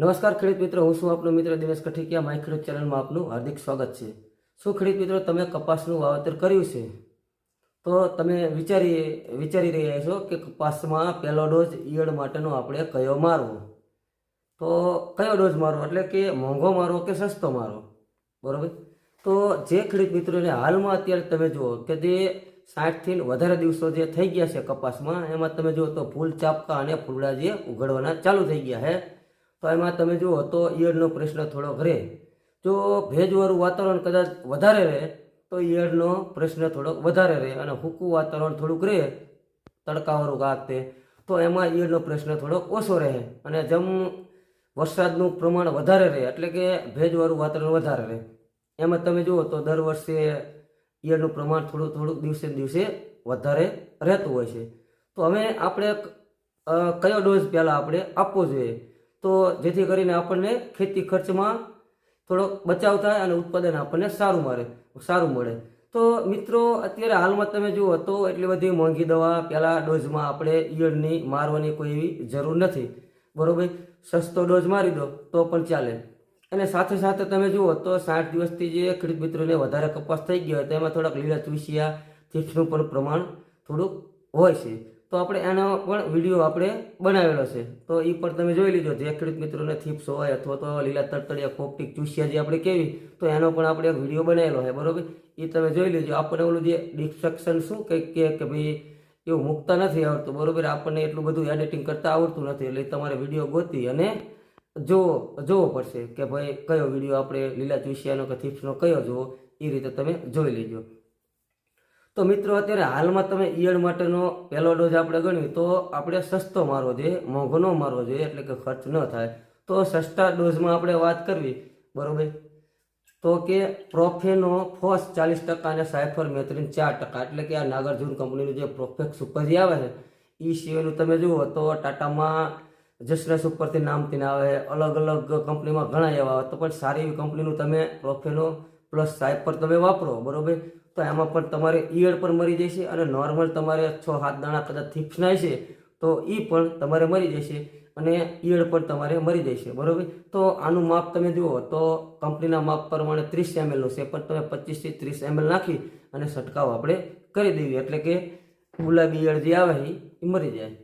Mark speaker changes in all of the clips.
Speaker 1: નમસ્કાર ખેડૂત મિત્રો, હું છું આપનો મિત્ર દિનેશ કઠિકિયા. માય ખેડૂત ચેનલમાં આપનું હાર્દિક સ્વાગત છે. શું ખેડૂત મિત્રો, તમે કપાસનું વાવેતર કર્યું છે? તો તમે વિચારી વિચારી રહ્યા છો કે કપાસમાં પહેલો ડોઝ ઈયળ માટેનો આપણે કયો મારવો? તો કયો ડોઝ મારવો? એટલે કે મોંઘો મારવો કે સસ્તો મારવો? બરાબર? તો જે ખેડૂત મિત્રોને હાલમાં અત્યારે તમે જુઓ કે જે સાઠથી વધારે દિવસો જે થઈ ગયા છે કપાસમાં, એમાં તમે જુઓ તો ફૂલ ચાપકા અને ફૂલડા જે ઉઘડવાના ચાલુ થઈ ગયા છે. તો એમાં તમે જુઓ તો ઈયળનો પ્રશ્ન થોડોક રહે જો ભેજવાળું વાતાવરણ કદાચ વધારે રહે, તો ઈયળનો પ્રશ્ન થોડોક વધારે રહે અને સૂકું વાતાવરણ થોડુંક રહે, તડકાવાળું ગાક તે, તો એમાં ઈયળનો પ્રશ્ન થોડોક ઓછો રહે અને જેમ વરસાદનું પ્રમાણ વધારે રહે, એટલે કે ભેજવાળું વાતાવરણ વધારે રહે. એમાં તમે જુઓ તો દર વર્ષે ઈયળનું પ્રમાણ થોડું થોડુંક દિવસે દિવસે વધારે રહેતું હોય છે. તો હવે આપણે કયો ડોઝ પહેલાં આપણે આપવો જોઈએ? તો જેથી કરીને આપણને ખેતી ખર્ચમાં થોડોક બચાવ થાય અને ઉત્પાદન આપણને સારું મળે સારું મળે. તો મિત્રો, અત્યારે હાલમાં તમે જુઓ તો એટલી બધી મોંઘી દવા પહેલાં ડોઝમાં આપણે ઈયળની, મારવાની કોઈ એવી જરૂર નથી. બરાબર? સસ્તો ડોઝ મારી દો, તો પણ ચાલે. અને સાથે સાથે તમે જુઓ તો સાઠ દિવસથી જે ખેડૂત મિત્રોને વધારે કપાસ થઈ ગયો તેમાં થોડાક લીલા ચૂસિયા ચીઠનું પણ પ્રમાણ થોડુંક હોય છે. તો આપણે એનો પણ વીડિયો આપણે બનાવેલો છે. તો એ પણ તમે જોઈ લીધો, જે ખેડૂત મિત્રોને થીપ્સ હોય અથવા તો લીલા તડતડિયા કોપટીક, ચૂસિયા જે આપણે કેવી, તો એનો પણ આપણે એક વીડિયો બનાવેલો છે, બરોબર? એ તમે જોઈ લેજો. આપણને ઓલું જે ડિસ્ટ્રક્શન શું કંઈક કે કે ભાઈ એવું મૂકતા નથી આવડતું, બરોબર? આપણને એટલું બધું એડિટિંગ કરતા આવડતું નથી, એટલે તમારે વીડિયો ગોતી અને જોવો જોવો પડશે કે ભાઈ કયો વીડિયો આપણે લીલા ચૂસિયાનો કે થીપ્સનો કયો જોવો એ રીતે તમે જોઈ લેજો. તો મિત્રો, અત્યારે હાલમાં તમે ઈયળ માટેનો પહેલો ડોઝ આપણે ગણ્યું તો આપણે સસ્તો મારવો જોઈએ, મોંઘો મારવો જોઈએ, એટલે કે ખર્ચ ન થાય. તો સસ્તા ડોઝમાં આપણે વાત કરવી, બરોબર? તો કે પ્રોફેનો ફોસ ચાલીસ ટકા અને સાયફર મેથ્રીન ચાર ટકા, એટલે કે આ નાગાર્જુન કંપનીનું જે પ્રોફેક સુપર જે આવે છે એ સિવાયનું તમે જુઓ તો ટાટામાં જસરસ ઉપરથી નામથી આવે અલગ અલગ કંપનીમાં ઘણા એવા તો પણ સારી એવી કંપનીનું તમે પ્રોફેનો પ્લસ સાયફર તમે વાપરો, બરોબર? તો એમાં પણ તમારે ઈયળ પણ મરી જશે અને નોર્મલ તમારે છ હાથ દાણા કદાચ થીપસનાય છે, તો એ પણ તમારે મરી જશે અને ઈયળ પણ તમારે મરી જશે, બરોબર? તો આનું માપ તમે જુઓ, તો કંપનીના માપ પ્રમાણે ત્રીસ એમએલનું છે, પણ તમે પચીસથી ત્રીસ એમએલ નાખી અને છંટકાવ આપણે કરી દેવી, એટલે કે ગુલાબી ઈયળ જે આવે એ મરી જાય.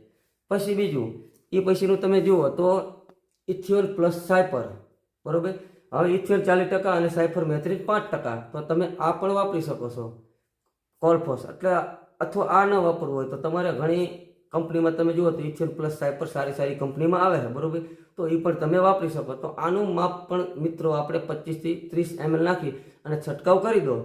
Speaker 1: પછી બીજું એ પછીનું તમે જુઓ તો ઇથિયોલ પ્લસ સાયપર, બરોબર? હવે ઇથિયન ચાલીસ ટકા અને સાયફર મેથ્રીન પાંચ ટકા. તો તમે આ પણ વાપરી શકો છો. કોલ્ફોસ. એટલે અથવા આ ન વાપરવું હોય તો તમારે ઘણી કંપનીમાં તમે જુઓ તો ઇથિયન પ્લસ સાયપર સારી સારી કંપનીમાં આવે છે, બરોબર? તો એ પણ તમે વાપરી શકો. તો આનું માપ પણ મિત્રો આપણે પચીસથી ત્રીસ એમએલ નાખી અને છંટકાવ કરી દો.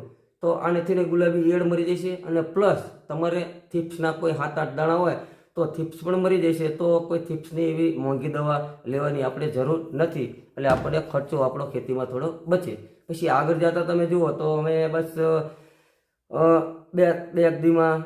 Speaker 1: તો આનેથી ગુલાબી ઈયળ મરી જશે અને પ્લસ તમારે થીપ્સના કોઈ સાત આઠ દાણા હોય તો થિપ્સ પણ મરી જશે. તો કોઈ થિપ્સની એવી મોંઘી દવા લેવાની આપણે જરૂર નથી. એટલે આપણે ખર્ચો આપણો ખેતીમાં થોડો બચે. પછી આગળ જતા તમે જુઓ તો અમે બસ બે બે અગદીમાં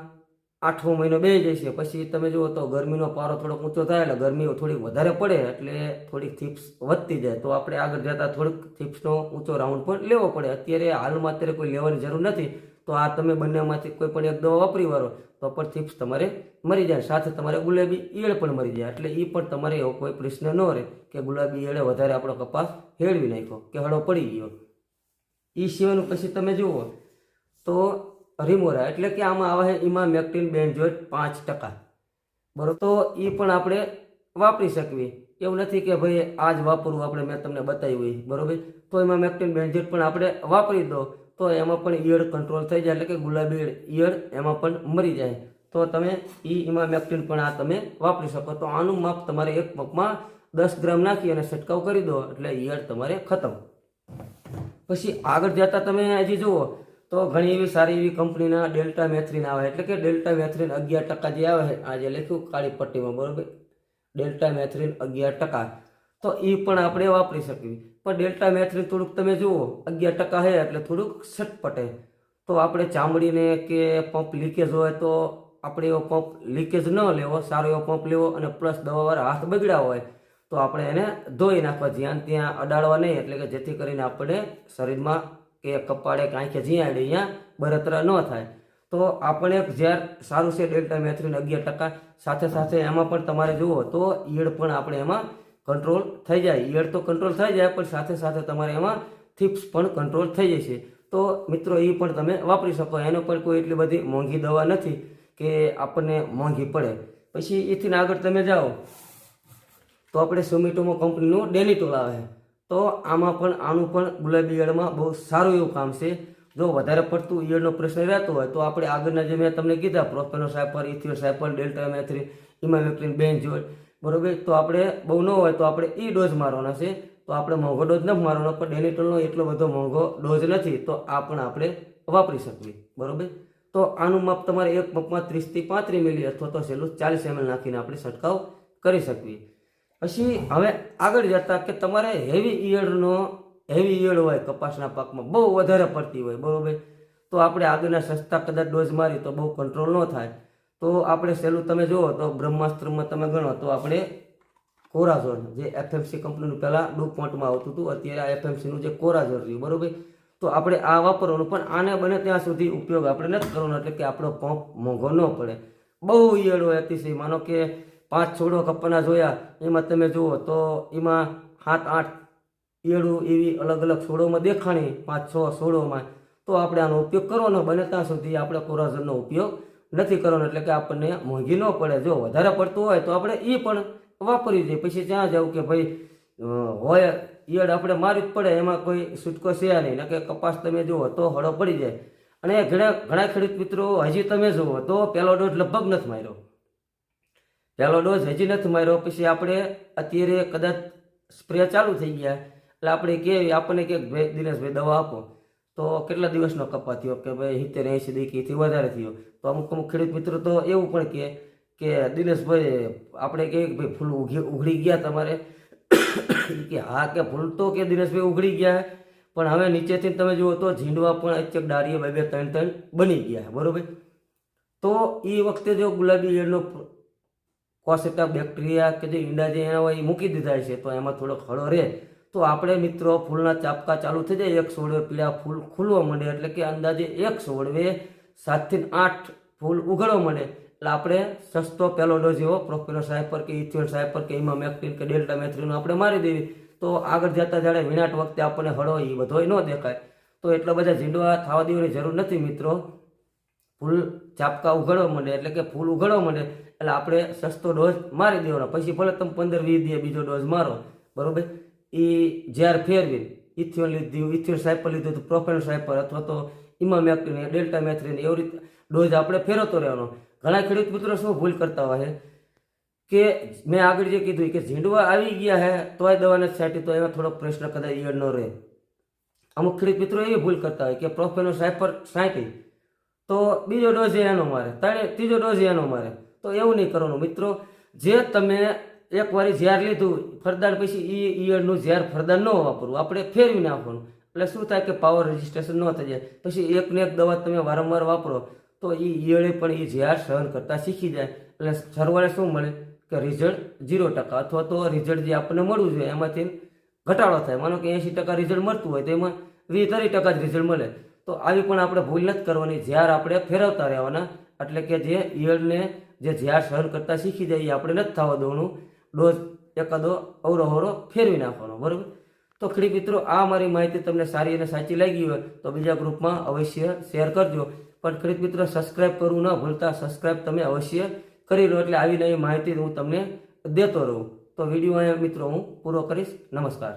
Speaker 1: આઠમો મહિનો બે જશે. પછી તમે જુઓ તો ગરમીનો પારો થોડોક ઊંચો થાય એટલે ગરમી થોડીક વધારે પડે એટલે થોડીક થીપ્સ વધતી જાય. તો આપણે આગળ જતા થોડીક થીપ્સનો ઊંચો રાઉન્ડ પણ લેવો પડે. અત્યારે હાલમાં અત્યારે કોઈ લેવાની જરૂર નથી. તો આ તમે બંનેમાંથી કોઈ પણ એક દવા વાપરી વાળો, તો પણ થીપ્સ તમારે મરી જાય. સાથે તમારે ગુલાબી ઈયળ પણ મરી જાય. એટલે એ પણ તમારે એવો કોઈ પ્રશ્ન ન રહે કે ગુલાબી ઈયળે વધારે આપણો કપાસ હેળવી નાખ્યો, કે હળો પડી ગયો. એ સિવાયનું પછી તમે જુઓ તો રિમોરા, એટલે કે આમાં આવે છે ઇમા મેક્ટિન બેન્જોઇટ પાંચ ટકા. બરોબર? તો એ પણ આપણે વાપરી શકવી એવું નથી કે ભાઈ આ જ વાપરવું આપણે મેં તમને બતાવ્યું બરાબર? તો એમાં મેક્ટિન બેન્જોઇટ પણ આપણે વાપરી દો. તો એમાં પણ ઈયળ કંટ્રોલ થઈ જાય એટલે કે ગુલાબી ઈયળ એમાં પણ મરી જાય. તો તમે ઈ ઇમા મેક્ટિન પણ આ તમે વાપરી શકો. તો આનું માપ તમારે એક પગમાં દસ ગ્રામ નાખી અને છંટકાવ કરી દો એટલે ઈયળ તમારે ખતમ. પછી આગળ જતા તમે હજી જુઓ, તો ઘણી એવી સારી એવી કંપનીના ડેલ્ટા મેથ્રીન આવે. એટલે કે ડેલ્ટા મેથ્રીન અગિયાર ટકા જે આવે છે આ લખ્યું કાળી પટ્ટીમાં, બરોબર? ડેલ્ટા મેથ્રીન અગિયાર ટકા. તો એ પણ આપણે વાપરી શકીએ. પણ ડેલ્ટા મેથ્રીન થોડુંક તમે જુઓ, અગિયાર ટકા છે એટલે થોડુંક સટપટે તો આપણે ચામડીને કે પંપ લીકેજ હોય તો આપણે એવો પંપ લીકેજ ન લેવો, સારો એવો પંપ લેવો અને પ્લસ દવાવાળા હાથ બગડ્યા હોય તો આપણે એને ધોઈ નાખવા જ્યાં ત્યાં અડાડવા નહીં, એટલે કે જેથી કરીને આપણે શરીરમાં કે કપાળે કે જ્યાં અડે અહીંયા બળતરા ન થાય. તો આપણે જ્યાં સારું છે ડેલ્ટા મેથ્રીન અગિયાર ટકા, સાથે સાથે એમાં પણ તમારે જુઓ તો ઈડ પણ આપણે એમાં કંટ્રોલ થઈ જાય. ઈયળ તો કંટ્રોલ થઈ જાય, પણ સાથે સાથે તમારે એમાં થીપ્સ પણ કંટ્રોલ થઈ જશે. તો મિત્રો એ પણ તમે વાપરી શકો. એનો પણ કોઈ એટલી બધી મોંઘી દવા નથી કે આપણને મોંઘી પડે. પછી એથી આગળ તમે જાઓ. તો આપણે સુમિટોમો કંપનીનું ડેનિટોલ આવે. તો આમાં પણ, આનું પણ ગુલાબી ઈયળમાં બહુ સારું એવું કામ છે. જો વધારે પડતું ઈયળનો પ્રશ્ન રહેતો હોય, તો આપણે આગળના જે મેં તમને કીધા પ્રોફેનો સાયપર ઇથિયો સાયપર ડેલ્ટા મેથ્રી ઇમામેક્લિન બેન્જોલ બરોબર? તો આપણે બહુ ન હોય તો આપણે એ ડોઝ મારવાના છે. તો આપણે મોંઘો ડોઝ નથી મારવાનો, પણ ડેનિટોલનો એટલો બધો મોંઘો ડોઝ નથી, તો આ પણ આપણે વાપરી શકીએ. બરોબર? તો આનું માપ તમારે એક મપમાં ત્રીસથી પાંત્રીસ મિલી અથવા તો છેલ્લું ચાલીસ એમએલ નાખીને આપણે છંટકાવ કરી શકીએ. પછી હવે આગળ જતા કે તમારે હેવી ઈયળનો હેવી ઈયળ હોય, કપાસના પાકમાં બહુ વધારે પડતી હોય, બરોબર? તો આપણે આગળના સસ્તા કદાચ ડોઝ મારી તો બહુ કંટ્રોલ ન થાય. તો આપણે સહેલું તમે જુઓ તો બ્રહ્માસ્ત્રમાં તમે ગણો તો આપણે કોરાઝોન, જે એફએમસી કંપનીનું પહેલાં ડુ પોઈન્ટમાં આવતું હતું, અત્યારે આ એફએમસીનું જે કોરાઝોન રહ્યું, બરોબર? તો આપણે આ વાપરવાનું, પણ આને બને ત્યાં સુધી ઉપયોગ આપણે નથી કરવાનો, એટલે કે આપણો પંપ મોંઘો ન પડે. બહુ ઈયળો અતિશય, માનો કે પાંચ છોડો કપ્પાના જોયા, એમાં તમે જુઓ તો એમાં સાત, આઠ ઈયળું એવી અલગ અલગ છોડોમાં દેખાણી, પાંચ, છ છોડોમાં. તો આપણે આનો ઉપયોગ કરવાનો બને ત્યાં સુધી આપણે કોરાઝનનો ઉપયોગ નથી કરવાનો એટલે કે આપણને મોંઘી ન પડે. જો વધારે પડતું હોય તો આપણે એ પણ વાપરવી જોઈએ. પછી ત્યાં જવું કે ભાઈ હોય, ઈયળ આપણે મારવી જ પડે. એમાં કોઈ છૂટકો છે નહીં. કે કપાસ તમે જુઓ તો હળો પડી જાય. અને ઘણા ઘણા ખેડૂત મિત્રો હજી તમે જુઓ તો પહેલો ડોઝ લગભગ નથી માર્યો. પહેલો ડોઝ હજી નથી માર્યો. પછી આપણે અત્યારે કદાચ સ્પ્રે ચાલુ થઈ ગયા. એટલે આપણે કે આપણને કે ભાઈ, દિનેશભાઈ દવા આપો. તો કેટલા દિવસનો કપા થયો? કે ભાઈ સિત્તેર એંશી દીકીથી વધારે થયો. તો અમુક અમુક ખેડૂત મિત્રો તો એવું પણ કે કે દિનેશભાઈ, આપણે કહીએ કે ભાઈ ફૂલ ઉઘી ઉઘડી ગયા તમારે. કે હા કે ફૂલ તો કે દિનેશભાઈ ઉઘડી ગયા. પણ હવે નીચેથી તમે જુઓ તો ઝીંડવા પણ અચક ડાળીએ બે બે ત્રણ ત્રણ બની ગયા, બરાબર? તો એ વખતે જો ગુલાબી એનો કોસેટા બેક્ટેરિયા કે જે ઈંડા જે એના હોય એ મૂકી દીધા છે, તો એમાં થોડોક હળો રહે. તો આપણે મિત્રો ફૂલના ચાપકા ચાલુ થઈ જાય, એક સોળવે પીળા ફૂલ ખુલવા માંડે, એટલે કે અંદાજે એક સોળવે સાતથી આઠ ફૂલ ઉઘડવા માંડે. એટલે આપણે સસ્તો પહેલો ડોઝ એવો પ્રોફેનો સાયપર કે ઇથિયોન સાયપર કે ઇમામેક્ટિન કે ડેલ્ટા મેથ્રીનો આપણે મારી દેવી. તો આગળ જતા જાણે વિનાટ વખતે આપણને હળો એ બધોય ન દેખાય. તો એટલા બધા ઝીંડવા થવા દેવાની જરૂર નથી મિત્રો. ફૂલ ચાપકા ઉઘડવા માંડે, એટલે કે ફૂલ ઉઘડવા માંડે. એટલે આપણે સસ્તો ડોઝ મારી દેવાનો. પછી ભલે તમે પંદર વીસ દે બીજો ડોઝ મારો. બરોબર? એ જ્યાર ફેરવી ઇથિયોન લીધું ઇથિયોન સાયપર લીધું તો પ્રોફેન સાયપર અથવા તો ઇમામેક્ટિન ડેલ્ટા મેથ્રીન એવી રીતે ડોઝ આપણે ફેરવતો રહેવાનો. ઘણા ખેડૂત મિત્રો શું ભૂલ કરતા હોય કે મેં આગળ જે કીધું કે ઝીંડવા આવી ગયા હે તો દવા દવાને છાંટી, તો એમાં થોડોક પ્રશ્ન કદાચ ઈયળ ન રહે. અમુક ખેડૂત મિત્રો એવી ભૂલ કરતા હોય કે પ્રોફેનો સાયપર છાંટી, તો બીજો ડોઝ એનો મારે ત્રીજો ડોઝ એનો મારે, તો એવું નહીં કરવાનું. મિત્રો, જે તમે એક વારી ઝેર લીધું, ફરદાર પછી એ ઈયળનું ઝેર ફરદાર ન વાપરવું. આપણે ફેરવી નાખવાનું. એટલે શું થાય કે પાવર રજિસ્ટ્રેશન ન થઈ જાય. પછી એકને એક દવા તમે વારંવાર વાપરો, તો એ ઈયળે પણ એ ઝેર સહન કરતાં શીખી જાય. એટલે સરવાળે શું મળે? કે રિઝલ્ટ ઝીરો ટકા અથવા તો રિઝલ્ટ જે આપણને મળવું જોઈએ, એમાંથી ઘટાડો થાય. માનો કે એંશી ટકા રિઝલ્ટ મળતું હોય તો એમાં વીસ ત્રીસ ટકા જ રિઝલ્ટ મળે. તો આવી પણ આપણે ભૂલ નથી કરવાની. ઝેર આપણે ફેરવતા રહેવાના. એટલે કે જે ઈયળને જે ઝેર સહન કરતાં શીખી જાય એ આપણે નથી થવા દેવાનું. ડોઝ એકાદો અવરોહરો ફેરવી નાખવાનો, બરાબર? તો ખેડૂત મિત્રો, આ મારી માહિતી તમને સારી અને સાચી લાગી હોય તો બીજા ગ્રુપમાં અવશ્ય શેર કરજો. પણ ખેડૂત મિત્રો, સબસ્ક્રાઇબ કરવું ન ભૂલતા સબસ્ક્રાઈબ તમે અવશ્ય કરી લો એટલે આવી નવી માહિતી હું તમને દેતો રહું. તો વીડિયો અહીંયા મિત્રો હું પૂરો કરીશ. નમસ્કાર.